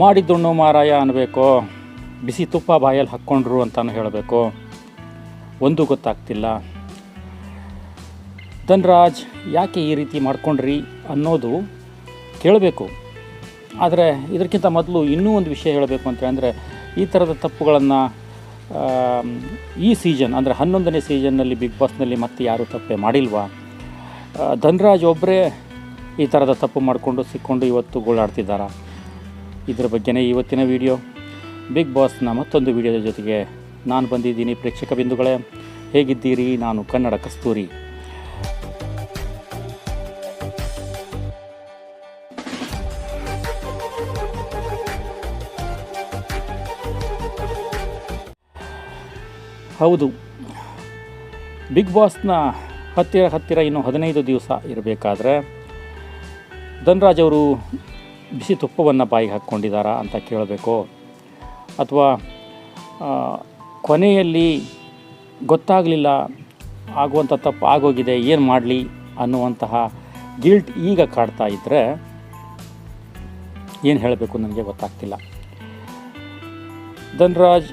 ಮಾಡಿದ್ದುಣ್ಣು ಮಾರಾಯ ಅನ್ನಬೇಕೋ. ಬಿಸಿ ತುಪ್ಪ ಬಾಯಲ್ಲಿ ಹಾಕ್ಕೊಂಡ್ರು ಅಂತಲೂ ಹೇಳಬೇಕು. ಒಂದು ಗೊತ್ತಾಗ್ತಿಲ್ಲ. ಧನ್ರಾಜ್, ಯಾಕೆ ಈ ರೀತಿ ಮಾಡ್ಕೊಂಡ್ರಿ ಅನ್ನೋದು ಕೇಳಬೇಕು. ಆದರೆ ಇದಕ್ಕಿಂತ ಮೊದಲು ಇನ್ನೂ ಒಂದು ವಿಷಯ ಹೇಳಬೇಕು ಅಂತ ಅಂದರೆ ಈ ಥರದ ತಪ್ಪುಗಳನ್ನು ಈ ಸೀಸನ್, ಅಂದರೆ ಹನ್ನೊಂದನೇ ಸೀಸನ್ನಲ್ಲಿ ಬಿಗ್ ಬಾಸ್ನಲ್ಲಿ ಮತ್ತೆ ಯಾರೂ ತಪ್ಪೇ ಮಾಡಿಲ್ವಾ? ಧನ್ರಾಜ್ ಒಬ್ಬರೇ ಈ ಥರದ ತಪ್ಪು ಮಾಡಿಕೊಂಡು ಸಿಕ್ಕೊಂಡು ಇವತ್ತು ಗೋಳಾಡ್ತಿದ್ದಾರಾ? ಇದರ ಬಗ್ಗೆನೇ ಇವತ್ತಿನ ವಿಡಿಯೋ. ಬಿಗ್ ಬಾಸ್ನ ಮತ್ತೊಂದು ವಿಡಿಯೋದ ಜೊತೆಗೆ ನಾನು ಬಂದಿದ್ದೀನಿ ಪ್ರೇಕ್ಷಕ ಬಿಂದುಗಳೇ. ಹೇಗಿದ್ದೀರಿ? ನಾನು ಕನ್ನಡ ಕಸ್ತೂರಿ. ಹೌದು. ಬಿಗ್ ಬಾಸ್ನ ಹತ್ತಿರ ಹತ್ತಿರ ಇನ್ನು ಹದಿನೈದು ದಿವಸ ಇರಬೇಕಾದ್ರೆ ಧನ್ರಾಜ್ ಅವರು ಬಿಸಿ ತುಪ್ಪವನ್ನು ಬಾಯಿಗೆ ಹಾಕ್ಕೊಂಡಿದ್ದಾರಾ ಅಂತ ಕೇಳಬೇಕು. ಅಥವಾ ಕೊನೆಯಲ್ಲಿ ಗೊತ್ತಾಗಲಿಲ್ಲ, ಆಗುವಂಥ ತಪ್ಪು ಆಗೋಗಿದೆ, ಏನು ಮಾಡಲಿ ಅನ್ನುವಂತಹ ಗಿಲ್ಟ್ ಈಗ ಕಾಡ್ತಾ ಇದ್ದರೆ ಏನು ಹೇಳಬೇಕು ನನಗೆ ಗೊತ್ತಾಗ್ತಿಲ್ಲ. ಧನ್ರಾಜ್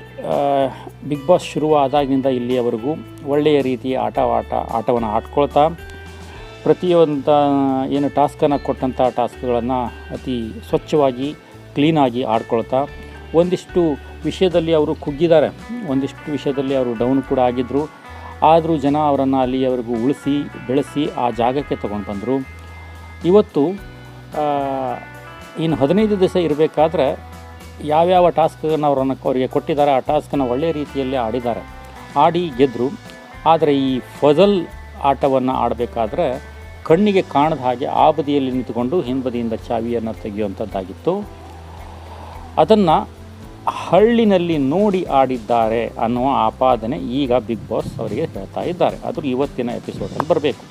ಬಿಗ್ ಬಾಸ್ ಶುರುವಾದಾಗಿನಿಂದ ಇಲ್ಲಿಯವರೆಗೂ ಒಳ್ಳೆಯ ರೀತಿಯ ಆಟ ಆಟ ಆಟವನ್ನು ಆಡ್ಕೊಳ್ತಾ ಪ್ರತಿಯೊಂದು, ಏನು ಟಾಸ್ಕನ್ನು ಕೊಟ್ಟಂಥ ಟಾಸ್ಕ್ಗಳನ್ನು ಅತಿ ಸ್ವಚ್ಛವಾಗಿ, ಕ್ಲೀನಾಗಿ ಆಡ್ಕೊಳ್ತಾ, ಒಂದಿಷ್ಟು ವಿಷಯದಲ್ಲಿ ಅವರು ಕುಗ್ಗಿದ್ದಾರೆ. ಒಂದಿಷ್ಟು ವಿಷಯದಲ್ಲಿ ಅವರು ಡೌನ್ ಕೂಡ ಆಗಿದ್ದರು ಆದರೂ ಜನ ಅವರನ್ನು ಅಲ್ಲಿಯವರೆಗೂ ಉಳಿಸಿ, ಬೆಳೆಸಿ ಆ ಜಾಗಕ್ಕೆ ತೊಗೊಂಡು ಬಂದರು. ಇವತ್ತು ಇನ್ನು ಹದಿನೈದು ದಿವಸ ಇರಬೇಕಾದ್ರೆ ಯಾವ್ಯಾವ ಟಾಸ್ಕನ್ನು ಅವರನ್ನು ಅವರಿಗೆ ಕೊಟ್ಟಿದ್ದಾರೆ, ಆ ಟಾಸ್ಕನ್ನು ಒಳ್ಳೆಯ ರೀತಿಯಲ್ಲಿ ಆಡಿದ್ದಾರೆ. ಆಡಿ ಗೆದ್ದರು ಆದರೆ ಈ ಫಜಲ್ ಆಟವನ್ನು ಆಡಬೇಕಾದ್ರೆ ಕಣ್ಣಿಗೆ ಕಾಣದ ಹಾಗೆ ಆ ಬದಿಯಲ್ಲಿ ನಿಂತುಕೊಂಡು ಹಿಂಬದಿಯಿಂದ ಚಾವಿಯನ್ನು ತೆಗೆಯುವಂಥದ್ದಾಗಿತ್ತು. ಅದನ್ನು ಹಳ್ಳಿನಲ್ಲಿ ನೋಡಿ ಆಡಿದ್ದಾರೆ ಅನ್ನುವ ಆಪಾದನೆ ಈಗ ಬಿಗ್ ಬಾಸ್ ಅವರಿಗೆ ಹೇಳ್ತಾ ಇದ್ದಾರೆ. ಅದು ಇವತ್ತಿನ ಎಪಿಸೋಡಲ್ಲಿ ಬರಬೇಕು.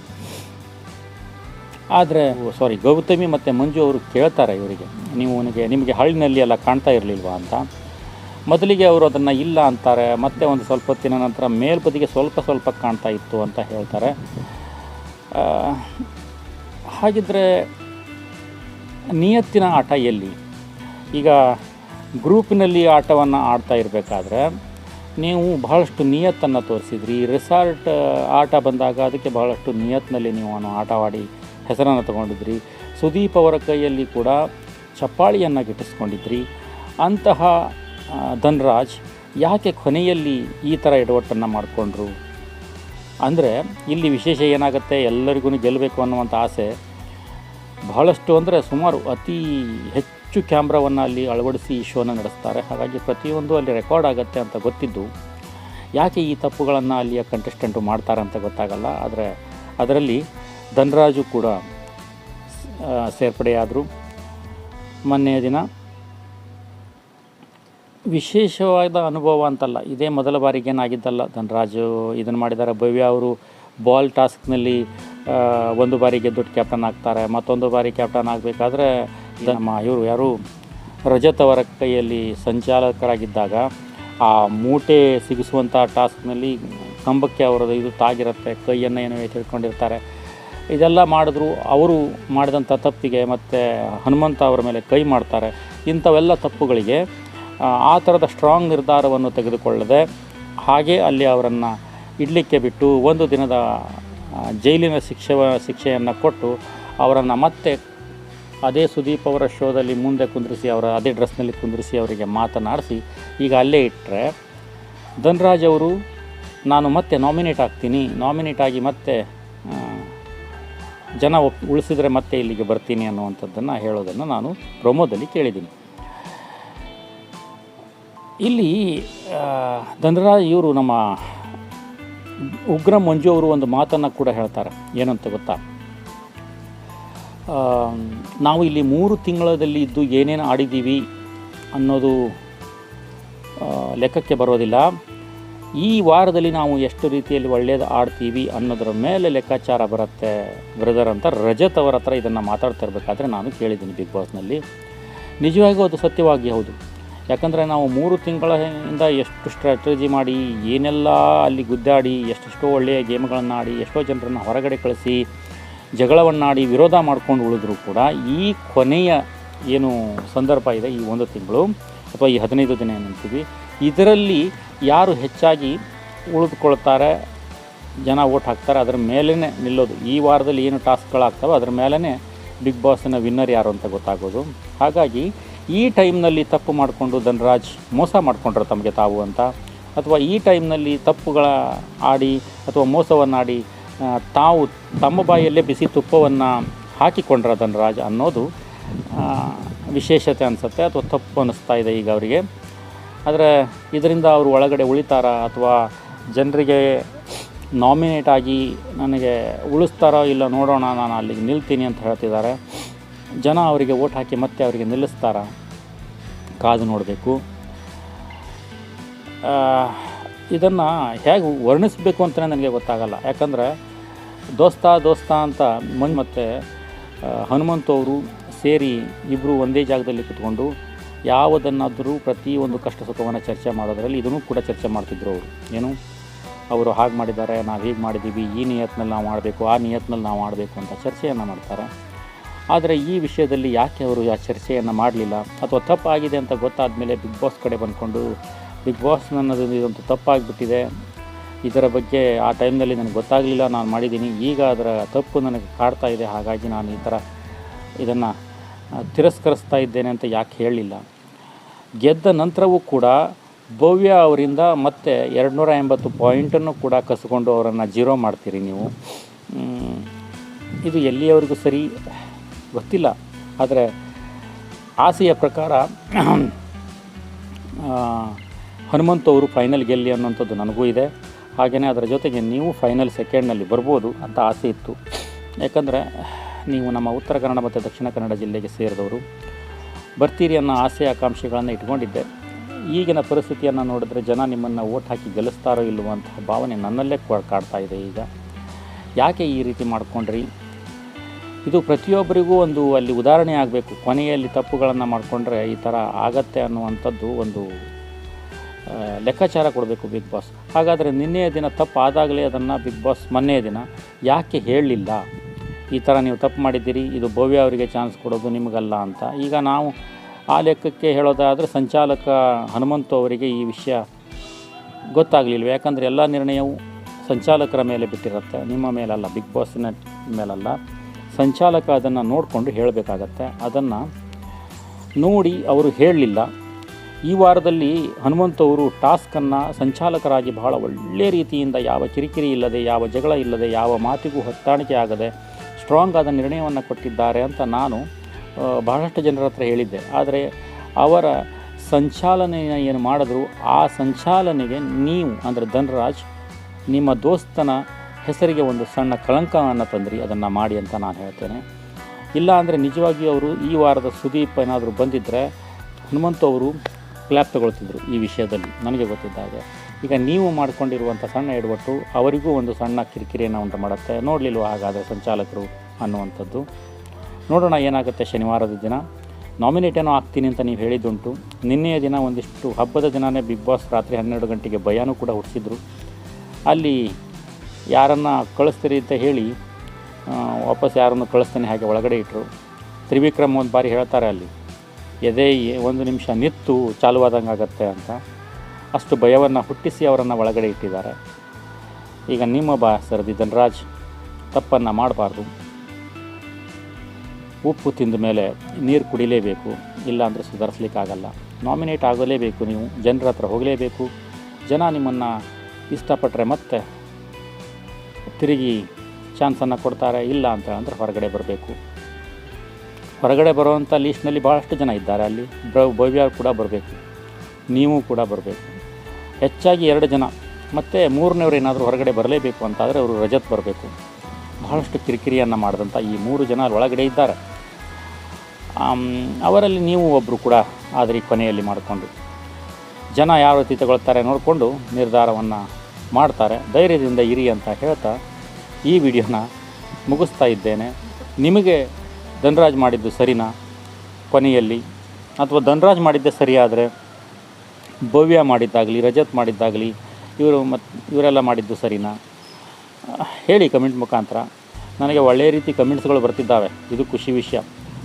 ಆದರೆ ಸಾರಿ ಗೌತಮಿ ಮತ್ತು ಮಂಜು ಅವರು ಕೇಳ್ತಾರೆ ಇವರಿಗೆ, ನೀವು ನಿಮಗೆ ನಿಮಗೆ ಹಳ್ಳಿನಲ್ಲಿ ಎಲ್ಲ ಕಾಣ್ತಾ ಇರಲಿಲ್ವಾ ಅಂತ. ಮೊದಲಿಗೆ ಅವರು ಅದನ್ನು ಇಲ್ಲ ಅಂತಾರೆ, ಮತ್ತೆ ಒಂದು ಸ್ವಲ್ಪ ಹೊತ್ತಿನ ನಂತರ ಮೇಲ್ಬದಿಗೆ ಸ್ವಲ್ಪ ಸ್ವಲ್ಪ ಕಾಣ್ತಾ ಇತ್ತು ಅಂತ ಹೇಳ್ತಾರೆ. ಹಾಗಿದ್ದರೆ ನಿಯತ್ತಿನ ಆಟ ಎಲ್ಲಿ? ಈಗ ಗ್ರೂಪಿನಲ್ಲಿ ಆಟವನ್ನು ಆಡ್ತಾ ಇರಬೇಕಾದ್ರೆ ನೀವು ಬಹಳಷ್ಟು ನಿಯತ್ತನ್ನು ತೋರಿಸಿದ್ರಿ. ರೆಸಾರ್ಟ್ ಆಟ ಬಂದಾಗ ಅದಕ್ಕೆ ಬಹಳಷ್ಟು ನಿಯತ್ನಲ್ಲಿ ನೀವು ಆಟವಾಡಿ ಹೆಸರನ್ನು ತಗೊಂಡಿದ್ರಿ. ಸುದೀಪ್ ಅವರ ಕೈಯಲ್ಲಿ ಕೂಡ ಚಪ್ಪಾಳಿಯನ್ನು ಗಿಟ್ಟಿಸ್ಕೊಂಡಿದ್ರಿ. ಅಂತಹ ಧನ್ರಾಜ್, ಯಾಕೆ ಕೊನೆಯಲ್ಲಿ ಈ ಥರ ಎಡವಟ್ಟನ್ನು ಮಾಡಿಕೊಂಡ್ರು? ಅಂದರೆ, ಇಲ್ಲಿ ವಿಶೇಷ ಏನಾಗುತ್ತೆ, ಎಲ್ಲರಿಗೂ ಗೆಲ್ಲಬೇಕು ಅನ್ನುವಂಥ ಆಸೆ. ಬಹಳಷ್ಟು ಅಂದರೆ ಸುಮಾರು ಅತಿ ಹೆಚ್ಚು ಕ್ಯಾಮ್ರಾವನ್ನು ಅಲ್ಲಿ ಅಳವಡಿಸಿ ಈ ಶೋನ ನಡೆಸ್ತಾರೆ. ಹಾಗಾಗಿ ಪ್ರತಿಯೊಂದು ಅಲ್ಲಿ ರೆಕಾರ್ಡ್ ಆಗುತ್ತೆ ಅಂತ ಗೊತ್ತಿದ್ದು, ಯಾಕೆ ಈ ತಪ್ಪುಗಳನ್ನು ಅಲ್ಲಿಯ ಕಂಟೆಸ್ಟೆಂಟು ಮಾಡ್ತಾರೆ ಅಂತ ಗೊತ್ತಾಗಲ್ಲ. ಆದರೆ, ಅದರಲ್ಲಿ ಧನ್ರಾಜು ಕೂಡ ಸೇರ್ಪಡೆಯಾದರು. ಮೊನ್ನೆಯ ದಿನ ವಿಶೇಷವಾದ ಅನುಭವ ಅಂತಲ್ಲ, ಇದೇ ಮೊದಲ ಬಾರಿಗೆ ಏನಾಗಿದ್ದಲ್ಲ, ಧನರಾಜು ಇದನ್ನು ಮಾಡಿದ್ದಾರೆ ಭವ್ಯ ಅವರು ಬಾಲ್ ಟಾಸ್ಕ್ನಲ್ಲಿ ಒಂದು ಬಾರಿ ಗೆದ್ದು ಕ್ಯಾಪ್ಟನ್ ಆಗ್ತಾರೆ, ಮತ್ತೊಂದು ಬಾರಿ ಕ್ಯಾಪ್ಟನ್ ಆಗಬೇಕಾದ್ರೆ ನಮ್ಮ ಇವರು ಯಾರು? ರಜತ್ ಅವರ ಕೈಯಲ್ಲಿ ಸಂಚಾಲಕರಾಗಿದ್ದಾಗ, ಆ ಮೂಟೆ ಸಿಗಿಸುವಂಥ ಟಾಸ್ಕ್ನಲ್ಲಿ ಕಂಬಕ್ಕೆ ಅವರದ್ದು ಇದು ತಾಗಿರುತ್ತೆ, ಕೈಯನ್ನು ಏನೋ ತಿಳ್ಕೊಂಡಿರ್ತಾರೆ ಇದೆಲ್ಲ ಮಾಡಿದ್ರು, ಅವರು ಮಾಡಿದಂಥ ತಪ್ಪಿಗೆ ಮತ್ತು ಹನುಮಂತ ಅವರ ಮೇಲೆ ಕೈ ಮಾಡ್ತಾರೆ. ಇಂಥವೆಲ್ಲ ತಪ್ಪುಗಳಿಗೆ ಆ, ಥರದ ಸ್ಟ್ರಾಂಗ್ ನಿರ್ಧಾರವನ್ನು ತೆಗೆದುಕೊಳ್ಳದೆ ಹಾಗೆ ಅಲ್ಲಿ ಅವರನ್ನು ಇಡಲಿಕ್ಕೆ ಬಿಟ್ಟು ಒಂದು ದಿನದ ಜೈಲಿನ ಶಿಕ್ಷೆ ಶಿಕ್ಷೆಯನ್ನು ಕೊಟ್ಟು ಅವರನ್ನು ಮತ್ತೆ ಅದೇ ಸುದೀಪ್ ಅವರ ಶೋದಲ್ಲಿ ಮುಂದೆ ಕುಂದಿರಿಸಿ ಅವರ ಅದೇ ಡ್ರೆಸ್ನಲ್ಲಿ ಕುಂದಿರಿಸಿ ಅವರಿಗೆ ಮಾತನಾಡಿಸಿ ಈಗ ಅಲ್ಲೇ ಇಟ್ಟರೆ ಧನ್ರಾಜ್ ಅವರು ನಾನು ಮತ್ತೆ ನಾಮಿನೇಟ್ ಆಗ್ತೀನಿ ನಾಮಿನೇಟ್ ಆಗಿ ಮತ್ತೆ ಜನ ಉಳಿಸಿದರೆ ಮತ್ತೆ ಇಲ್ಲಿಗೆ ಬರ್ತೀನಿ ಅನ್ನುವಂಥದ್ದನ್ನು ಹೇಳೋದನ್ನು ನಾನು ಪ್ರೊಮೋದಲ್ಲಿ ಕೇಳಿದ್ದೀನಿ. ಇಲ್ಲಿ ಧನರಾಜ್ ಇವರು ನಮ್ಮ ಉಗ್ರ ಮಂಜು ಅವರು ಒಂದು ಮಾತನ್ನು ಕೂಡ ಹೇಳ್ತಾರೆ. ಏನಂತ ಗೊತ್ತಾ? ನಾವು ಇಲ್ಲಿ ಮೂರು ತಿಂಗಳಲ್ಲಿ ಇದ್ದು ಏನೇನು ಆಡಿದ್ದೀವಿ ಅನ್ನೋದು ಲೆಕ್ಕಕ್ಕೆ ಬರೋದಿಲ್ಲ. ಈ ವಾರದಲ್ಲಿ ನಾವು ಎಷ್ಟು ರೀತಿಯಲ್ಲಿ ಒಳ್ಳೆಯದು ಆಡ್ತೀವಿ ಅನ್ನೋದ್ರ ಮೇಲೆ ಲೆಕ್ಕಾಚಾರ ಬರುತ್ತೆ. ಬ್ರದರ್ ಅಂತ ರಜತ್ ಅವರ ಹತ್ರ ಇದನ್ನು ಮಾತಾಡ್ತಾ ಇರಬೇಕಾದ್ರೆ ನಾನು ಕೇಳಿದ್ದೀನಿ ಬಿಗ್ ಬಾಸ್ನಲ್ಲಿ. ನಿಜವಾಗಿಯೂ ಅದು ಸತ್ಯವಾಗಿ ಹೌದು. ಯಾಕಂದರೆ ನಾವು ಮೂರು ತಿಂಗಳಿಂದ ಎಷ್ಟು ಸ್ಟ್ರಾಟಜಿ ಮಾಡಿ, ಏನೆಲ್ಲ ಅಲ್ಲಿ ಗುದ್ದಾಡಿ, ಎಷ್ಟೆಷ್ಟೋ ಒಳ್ಳೆಯ ಗೇಮ್ಗಳನ್ನು ಆಡಿ, ಎಷ್ಟೋ ಜನರನ್ನು ಹೊರಗಡೆ ಕಳಿಸಿ, ಜಗಳವನ್ನಾಡಿ ವಿರೋಧ ಮಾಡ್ಕೊಂಡು ಉಳಿದ್ರು ಕೂಡ ಈ ಕೊನೆಯ ಏನು ಸಂದರ್ಭ ಇದೆ, ಈ ಒಂದು ತಿಂಗಳು ಅಥವಾ ಈ ಹದಿನೈದು ದಿನ ಏನಂತೀವಿ ಇದರಲ್ಲಿ ಯಾರು ಹೆಚ್ಚಾಗಿ ಉಳಿದುಕೊಳ್ತಾರೆ, ಜನ ಓಟ್ ಹಾಕ್ತಾರೆ, ಅದರ ಮೇಲೇ ನಿಲ್ಲೋದು. ಈ ವಾರದಲ್ಲಿ ಏನು ಟಾಸ್ಕ್ಗಳಾಗ್ತವೆ ಅದರ ಮೇಲೇ ಬಿಗ್ ಬಾಸ್ನ ವಿನ್ನರ್ ಯಾರು ಅಂತ ಗೊತ್ತಾಗೋದು. ಹಾಗಾಗಿ ಈ ಟೈಮ್ನಲ್ಲಿ ತಪ್ಪು ಮಾಡಿಕೊಂಡು ಧನರಾಜ್ ಮೋಸ ಮಾಡಿಕೊಂಡ್ರೆ ತಮಗೆ ತಾವು ಅಂತ? ಅಥವಾ ಈ ಟೈಮ್ನಲ್ಲಿ ತಪ್ಪುಗಳ ಆಡಿ ಅಥವಾ ಮೋಸವನ್ನಾಡಿ ಆಡಿ ತಾವು ತಮ್ಮ ಬಾಯಲ್ಲೇ ಬಿಸಿ ತುಪ್ಪವನ್ನು ಹಾಕಿಕೊಂಡ್ರೆ ಧನರಾಜ್ ಅನ್ನೋದು ವಿಶೇಷತೆ ಅನಿಸುತ್ತೆ ಅಥವಾ ತಪ್ಪು ಅನ್ನಿಸ್ತಾ ಇದೆ ಈಗ ಅವರಿಗೆ. ಆದರೆ ಇದರಿಂದ ಅವರು ಒಳಗಡೆ ಉಳಿತಾರ ಅಥವಾ ಜನರಿಗೆ ನಾಮಿನೇಟ್ ಆಗಿ ನನಗೆ ಉಳಿಸ್ತಾರೋ ಇಲ್ಲ ನೋಡೋಣ, ನಾನು ಅಲ್ಲಿಗೆ ನಿಲ್ತೀನಿ ಅಂತ ಹೇಳ್ತಿದ್ದಾರೆ. ಜನ ಅವರಿಗೆ ಓಟ್ ಹಾಕಿ ಮತ್ತೆ ಅವರಿಗೆ ನಿಲ್ಲಿಸ್ತಾರ. ಕಾದು ನೋಡಬೇಕು. ಇದನ್ನು ಹೇಗೆ ವರ್ಣಿಸಬೇಕು ಅಂತಲೇ ನನಗೆ ಗೊತ್ತಾಗಲ್ಲ. ಯಾಕಂದರೆ ದೋಸ್ತ ದೋಸ್ತ ಅಂತ ಮಂಜ್ ಮತ್ತು ಹನುಮಂತವರು ಅವರು ಸೇರಿ ಇಬ್ಬರು ಒಂದೇ ಜಾಗದಲ್ಲಿ ಕುತ್ಕೊಂಡು ಯಾವುದನ್ನಾದರೂ ಪ್ರತಿಯೊಂದು ಕಷ್ಟ ಸುಖವನ್ನು ಚರ್ಚೆ ಮಾಡೋದರಲ್ಲಿ ಇದನ್ನು ಕೂಡ ಚರ್ಚೆ ಮಾಡ್ತಿದ್ರು ಅವರು. ಏನು? ಅವರು ಹಾಗೆ ಮಾಡಿದ್ದಾರೆ, ನಾವು ಹೀಗೆ ಮಾಡಿದ್ದೀವಿ ಈ ನಿಯತ್ನಲ್ಲಿ ನಾವು ಮಾಡಬೇಕು, ಆ ನಿಯತ್ನಲ್ಲಿ ನಾವು ಮಾಡಬೇಕು ಅಂತ ಚರ್ಚೆಯನ್ನು ಮಾಡ್ತಾರೆ. ಆದರೆ ಈ ವಿಷಯದಲ್ಲಿ ಯಾಕೆ ಅವರು ಆ ಚರ್ಚೆಯನ್ನು ಮಾಡಲಿಲ್ಲ? ಅಥವಾ ತಪ್ಪಾಗಿದೆ ಅಂತ ಗೊತ್ತಾದ ಮೇಲೆ ಬಿಗ್ ಬಾಸ್ ಕಡೆ ಬಂದ್ಕೊಂಡು ಬಿಗ್ ಬಾಸ್ ನನ್ನದು ಇದೊಂದು ತಪ್ಪಾಗಿಬಿಟ್ಟಿದೆ. ಇದರ ಬಗ್ಗೆ ಆ ಟೈಮ್ನಲ್ಲಿ ನನಗೆ ಗೊತ್ತಾಗಲಿಲ್ಲ. ನಾನು ಮಾಡಿದ್ದೀನಿ. ಈಗ ಅದರ ತಪ್ಪು ನನಗೆ ಕಾಡ್ತಾ ಇದೆ. ಹಾಗಾಗಿ ನಾನು ಈ ಥರ ಇದನ್ನು ತಿರಸ್ಕರಿಸ್ತಾ ಇದ್ದೇನೆ ಅಂತ ಯಾಕೆ ಹೇಳಲಿಲ್ಲ ಗೆದ್ದ ನಂತರವೂ ಕೂಡ ಭವ್ಯ ಅವರಿಂದ ಮತ್ತೆ ಎರಡುನೂರ ಎಂಬತ್ತು ಪಾಯಿಂಟನ್ನು ಕೂಡ ಕಸ್ಕೊಂಡು ಅವರನ್ನು ಜೀರೋ ಮಾಡ್ತೀರಿ ನೀವು. ಇದು ಎಲ್ಲಿಯವರೆಗೂ ಸರಿ? ಗೊತ್ತಿಲ್ಲ. ಆದರೆ ಆಸೆಯ ಪ್ರಕಾರ ಹನುಮಂತ ಅವರು ಫೈನಲ್ ಗೆಲ್ಲಿ ಅನ್ನೋಂಥದ್ದು ನನಗೂ ಇದೆ. ಹಾಗೆಯೇ ಅದರ ಜೊತೆಗೆ ನೀವು ಫೈನಲ್ ಸೆಕೆಂಡ್ನಲ್ಲಿ ಬರ್ಬೋದು ಅಂತ ಆಸೆ ಇತ್ತು. ಯಾಕಂದರೆ ನೀವು ನಮ್ಮ ಉತ್ತರ ಕನ್ನಡ ಮತ್ತು ದಕ್ಷಿಣ ಕನ್ನಡ ಜಿಲ್ಲೆಗೆ ಸೇರಿದವರು. ಬರ್ತೀರಿ ಅನ್ನೋ ಆಸೆ ಆಕಾಂಕ್ಷೆಗಳನ್ನು ಇಟ್ಕೊಂಡಿದ್ದೆ. ಈಗಿನ ಪರಿಸ್ಥಿತಿಯನ್ನು ನೋಡಿದ್ರೆ ಜನ ನಿಮ್ಮನ್ನು ಓಟ್ ಹಾಕಿ ಗೆಲ್ಲಿಸ್ತಾರೋ ಇಲ್ಲವೋ ಅಂತಹ ಭಾವನೆ ನನ್ನಲ್ಲೇ ಕಾಡ್ತಾ ಇದೆ ಈಗ. ಯಾಕೆ ಈ ರೀತಿ ಮಾಡ್ಕೊಂಡ್ರಿ? ಇದು ಪ್ರತಿಯೊಬ್ಬರಿಗೂ ಒಂದು ಅಲ್ಲಿ ಉದಾಹರಣೆ ಆಗಬೇಕು. ಕೊನೆಯಲ್ಲಿ ತಪ್ಪುಗಳನ್ನು ಮಾಡಿಕೊಂಡ್ರೆ ಈ ಥರ ಆಗತ್ತೆ ಅನ್ನುವಂಥದ್ದು ಒಂದು ಲೆಕ್ಕಾಚಾರ ಕೊಡಬೇಕು ಬಿಗ್ ಬಾಸ್ ಹಾಗಾದರೆ ನಿನ್ನೆಯ ದಿನ ತಪ್ಪು ಆದಾಗಲೇ ಅದನ್ನು ಬಿಗ್ ಬಾಸ್ ಮೊನ್ನೆಯ ದಿನ ಯಾಕೆ ಹೇಳಲಿಲ್ಲ? ಈ ಥರ ನೀವು ತಪ್ಪು ಮಾಡಿದ್ದೀರಿ, ಇದು ಭವ್ಯ ಅವರಿಗೆ ಚಾನ್ಸ್ ಕೊಡೋದು ನಿಮಗಲ್ಲ ಅಂತ. ಈಗ ನಾವು ಆ ಲೆಕ್ಕಕ್ಕೆ ಹೇಳೋದಾದರೆ ಸಂಚಾಲಕ ಹನುಮಂತು ಅವರಿಗೆ ಈ ವಿಷಯ ಗೊತ್ತಾಗಲಿಲ್ಲ ಯಾಕಂದರೆ ಎಲ್ಲ ನಿರ್ಣಯವು ಸಂಚಾಲಕರ ಮೇಲೆ ಬಿಟ್ಟಿರುತ್ತೆ. ನಿಮ್ಮ ಮೇಲಲ್ಲ ಬಿಗ್ ಬಾಸ್ನ ಮೇಲಲ್ಲ. ಸಂಚಾಲಕ ಅದನ್ನು ನೋಡಿಕೊಂಡು ಹೇಳಬೇಕಾಗತ್ತೆ. ಅದನ್ನು ನೋಡಿ ಅವರು ಹೇಳಲಿಲ್ಲ. ಈ ವಾರದಲ್ಲಿ ಹನುಮಂತವರು ಟಾಸ್ಕನ್ನು ಸಂಚಾಲಕರಾಗಿ ಬಹಳ ಒಳ್ಳೆಯ ರೀತಿಯಿಂದ ಯಾವ ಕಿರಿಕಿರಿ ಇಲ್ಲದೆ, ಯಾವ ಜಗಳ ಇಲ್ಲದೆ, ಯಾವ ಮಾತಿಗೂ ಹೊತ್ತಾಣಿಕೆ ಆಗದೆ ಸ್ಟ್ರಾಂಗ್ ಆದ ನಿರ್ಣಯವನ್ನು ಕೊಟ್ಟಿದ್ದಾರೆ ಅಂತ ನಾನು ಬಹಳಷ್ಟು ಜನರ ಹತ್ರ ಹೇಳಿದ್ದೆ. ಆದರೆ ಅವರ ಸಂಚಾಲನೆ ಏನು ಮಾಡಿದ್ರು, ಆ ಸಂಚಾಲನೆಗೆ ನೀವು ಅಂದರೆ ಧನರಾಜ್, ನಿಮ್ಮ ದೋಸ್ತನ ಹೆಸರಿಗೆ ಒಂದು ಸಣ್ಣ ಕಳಂಕವನ್ನು ತಂದಿರಿ, ಅದನ್ನು ಮಾಡಿ ಅಂತ ನಾನು ಹೇಳ್ತೇನೆ. ಇಲ್ಲ ಅಂದರೆ ನಿಜವಾಗಿಯೂ ಅವರು ಈ ವಾರದ ಸುದೀಪ್ ಏನಾದರೂ ಬಂದಿದ್ದರೆ ಹನುಮಂತು ಅವರು ಕ್ಲ್ಯಾಪ್ ತಗೊಳ್ತಿದ್ರು ಈ ವಿಷಯದಲ್ಲಿ, ನನಗೆ ಗೊತ್ತಿದ್ದ ಹಾಗೆ. ಈಗ ನೀವು ಮಾಡಿಕೊಂಡಿರುವಂಥ ಸಣ್ಣ ಎಡವಟ್ಟು ಅವರಿಗೂ ಒಂದು ಸಣ್ಣ ಕಿರಿಕಿರಿಯನ್ನು ಉಂಟು ಮಾಡುತ್ತೆ. ನೋಡಲಿಲ್ವ ಹಾಗಾದರೆ ಸಂಚಾಲಕರು ಅನ್ನುವಂಥದ್ದು. ನೋಡೋಣ ಏನಾಗುತ್ತೆ ಶನಿವಾರದ ದಿನ. ನಾಮಿನೇಟ್ ಏನೋ ಆಗ್ತೀನಿ ಅಂತ ನೀವು ಹೇಳಿದ್ದುಂಟು. ನಿನ್ನೆಯ ದಿನ ಒಂದಿಷ್ಟು ಹಬ್ಬದ ದಿನವೇ ಬಿಗ್ ಬಾಸ್ ರಾತ್ರಿ ಹನ್ನೆರಡು ಗಂಟೆಗೆ ಭಯನೂ ಕೂಡ ಹುಟ್ಟಿಸಿದ್ರು. ಅಲ್ಲಿ ಯಾರನ್ನು ಕಳಿಸ್ತೀರಿ ಅಂತ ಹೇಳಿ ವಾಪಸ್ ಯಾರನ್ನು ಕಳಿಸ್ತೇನೆ ಹಾಗೆ ಒಳಗಡೆ ಇಟ್ಟರು. ತ್ರಿವಿಕ್ರಮ್ ಒಂದು ಬಾರಿ ಹೇಳ್ತಾರೆ ಅಲ್ಲಿ, ಎದೆ ಒಂದು ನಿಮಿಷ ನಿತ್ತು ಚಾಲುವಾದಂಗೆ ಆಗತ್ತೆ ಅಂತ. ಅಷ್ಟು ಭಯವನ್ನು ಹುಟ್ಟಿಸಿ ಅವರನ್ನು ಒಳಗಡೆ ಇಟ್ಟಿದ್ದಾರೆ. ಈಗ ನಿಮ್ಮ ಬಾ ಸರದಿ ಧನರಾಜ್, ತಪ್ಪನ್ನು ಮಾಡಬಾರ್ದು. ಉಪ್ಪು ತಿಂದ ಮೇಲೆ ನೀರು ಕುಡಿಲೇಬೇಕು, ಇಲ್ಲಾಂದರೆ ಸುಧಾರಿಸ್ಲಿಕ್ಕಾಗಲ್ಲ. ನಾಮಿನೇಟ್ ಆಗಲೇಬೇಕು ನೀವು, ಜನರ ಹತ್ರ ಹೋಗಲೇಬೇಕು. ಜನ ನಿಮ್ಮನ್ನು ಇಷ್ಟಪಟ್ಟರೆ ಮತ್ತೆ ತಿರುಗಿ ಚಾನ್ಸನ್ನು ಕೊಡ್ತಾರೆ, ಇಲ್ಲ ಅಂತ ಅಂದರೆ ಹೊರಗಡೆ ಬರಬೇಕು. ಹೊರಗಡೆ ಬರುವಂಥ ಲೀಸ್ಟ್ನಲ್ಲಿ ಭಾಳಷ್ಟು ಜನ ಇದ್ದಾರೆ ಅಲ್ಲಿ. ಭವ್ಯ ಕೂಡ ಬರಬೇಕು. ನೀವು ಕೂಡ ಬರಬೇಕು. ಹೆಚ್ಚಾಗಿ ಎರಡು ಜನ, ಮತ್ತು ಮೂರನೇವ್ರು ಏನಾದರೂ ಹೊರಗಡೆ ಬರಲೇಬೇಕು ಅಂತಾದರೆ ಅವರು ರಜತ್ ಬರಬೇಕು. ಬಹಳಷ್ಟು ಕಿರಿಕಿರಿಯನ್ನು ಮಾಡಿದಂಥ ಈ ಮೂರು ಜನ ಒಳಗಡೆ ಇದ್ದಾರೆ. ಅವರಲ್ಲಿ ನೀವು ಒಬ್ಬರು ಕೂಡ ಆದರೆ ಕೊನೆಯಲ್ಲಿ ಮಾಡಿಕೊಂಡು ಜನ ಯಾವ ರೀತಿ ತಗೊಳ್ತಾರೆ ನೋಡಿಕೊಂಡು ನಿರ್ಧಾರವನ್ನು ಮಾಡ್ತಾರೆ. ಧೈರ್ಯದಿಂದ ಇರಿ ಅಂತ ಹೇಳ್ತಾ ಈ ವಿಡಿಯೋನ ಮುಗಿಸ್ತಾ ಇದ್ದೇನೆ. ನಿಮಗೆ ಧನರಾಜ್ ಮಾಡಿದ್ದು ಸರಿನಾ? ಕೊನೆಯಲ್ಲಿ. ಅಥವಾ ಧನರಾಜ್ ಮಾಡಿದ್ದೇ ಸರಿಯಾದರೆ ಭವ್ಯ ಮಾಡಿದ್ದಾಗಲಿ, ರಜತ್ ಮಾಡಿದ್ದಾಗಲಿ, ಇವರು ಮತ್ತು ಇವರೆಲ್ಲ ಮಾಡಿದ್ದು ಸರಿನಾ? ಹೇಳಿ ಕಮೆಂಟ್ ಮುಖಾಂತರ. ನನಗೆ ಒಳ್ಳೆಯ ರೀತಿ ಕಮೆಂಟ್ಸ್ಗಳು ಬರ್ತಿದ್ದಾವೆ. ಇದು ಖುಷಿ ವಿಷಯ.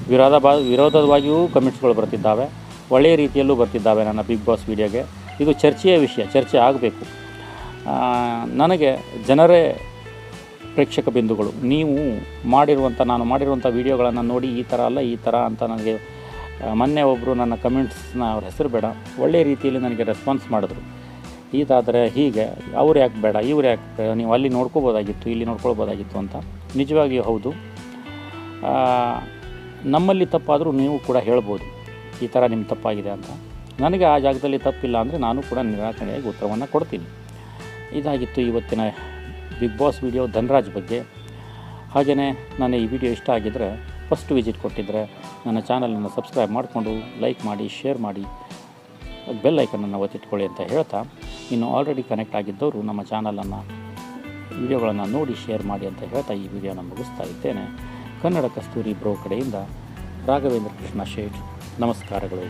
ವಿರೋಧ ಬಾ, ವಿರೋಧವಾಗಿಯೂ ಕಮೆಂಟ್ಸ್ಗಳು ಬರ್ತಿದ್ದಾವೆ. ಒಳ್ಳೆಯ ರೀತಿಯಲ್ಲೂ ಬರ್ತಿದ್ದಾವೆ ನನ್ನ ಬಿಗ್ ಬಾಸ್ ವಿಡಿಯೋಗೆ ಇದು ಚರ್ಚೆಯ ವಿಷಯ. ಚರ್ಚೆ ಆಗಬೇಕು. ನನಗೆ ಜನರೇ ಪ್ರೇಕ್ಷಕ ಬಿಂದುಗಳು. ನೀವು ಮಾಡಿರುವಂಥ, ನಾನು ಮಾಡಿರುವಂಥ ವೀಡಿಯೋಗಳನ್ನು ನೋಡಿ ಈ ಥರ ಅಲ್ಲ, ಈ ಥರ ಅಂತ ನನಗೆ ಮೊನ್ನೆ ಒಬ್ಬರು ನನ್ನ ಕಮೆಂಟ್ಸ್ನ ಅವ್ರ ಹೆಸರು ಬೇಡ ಒಳ್ಳೆಯ ರೀತಿಯಲ್ಲಿ ನನಗೆ ರೆಸ್ಪಾನ್ಸ್ ಮಾಡಿದ್ರು. ಇದಾದರೆ ಹೀಗೆ, ಅವ್ರು ಯಾಕೆ ಬೇಡ, ಇವ್ರು ಯಾಕೆ ಬೇಡ, ನೀವು ಅಲ್ಲಿ ನೋಡ್ಕೋಬೋದಾಗಿತ್ತು, ಇಲ್ಲಿ ನೋಡ್ಕೊಳ್ಬೋದಾಗಿತ್ತು ಅಂತ. ನಿಜವಾಗಿಯೂ ಹೌದು. ನಮ್ಮಲ್ಲಿ ತಪ್ಪಾದರೂ ನೀವು ಕೂಡ ಹೇಳ್ಬೋದು, ಈ ಥರ ನಿಮ್ಮ ತಪ್ಪಾಗಿದೆ ಅಂತ. ನನಗೆ ಆ ಜಾಗದಲ್ಲಿ ತಪ್ಪಿಲ್ಲ ಅಂದರೆ ನಾನು ಕೂಡ ನಿರಾಕರಣೆಯಾಗಿ ಉತ್ತರವನ್ನು ಕೊಡ್ತೀನಿ. ಇದಾಗಿತ್ತು ಇವತ್ತಿನ ಬಿಗ್ ಬಾಸ್ ವಿಡಿಯೋ ಧನರಾಜ್ ಬಗ್ಗೆ. ಹಾಗೆಯೇ ನಾನು ಈ ವಿಡಿಯೋ ಇಷ್ಟ ಆಗಿದ್ದರೆ ಫಸ್ಟ್ ವಿಸಿಟ್ ಕೊಟ್ಟಿದ್ದರೆ ನನ್ನ ಚಾನಲನ್ನು ಸಬ್ಸ್ಕ್ರೈಬ್ ಮಾಡಿಕೊಂಡು ಲೈಕ್ ಮಾಡಿ ಶೇರ್ ಮಾಡಿ ಬೆಲ್ ಐಕನನ್ನು ಒತ್ತಿಟ್ಕೊಳ್ಳಿ ಅಂತ ಹೇಳ್ತಾ, ಇನ್ನು ಆಲ್ರೆಡಿ ಕನೆಕ್ಟ್ ಆಗಿದ್ದವರು ನಮ್ಮ ಚಾನಲನ್ನು ವಿಡಿಯೋಗಳನ್ನು ನೋಡಿ ಶೇರ್ ಮಾಡಿ ಅಂತ ಹೇಳ್ತಾ ಈ ವಿಡಿಯೋನ ಮುಗಿಸ್ತಾ ಇದ್ದೇನೆ. ಕನ್ನಡ ಕಸ್ತೂರಿ ಬ್ರೋ ಕಡೆಯಿಂದ ರಾಘವೇಂದ್ರ ಕೃಷ್ಣ ಶೇಟ್, ನಮಸ್ಕಾರಗಳು.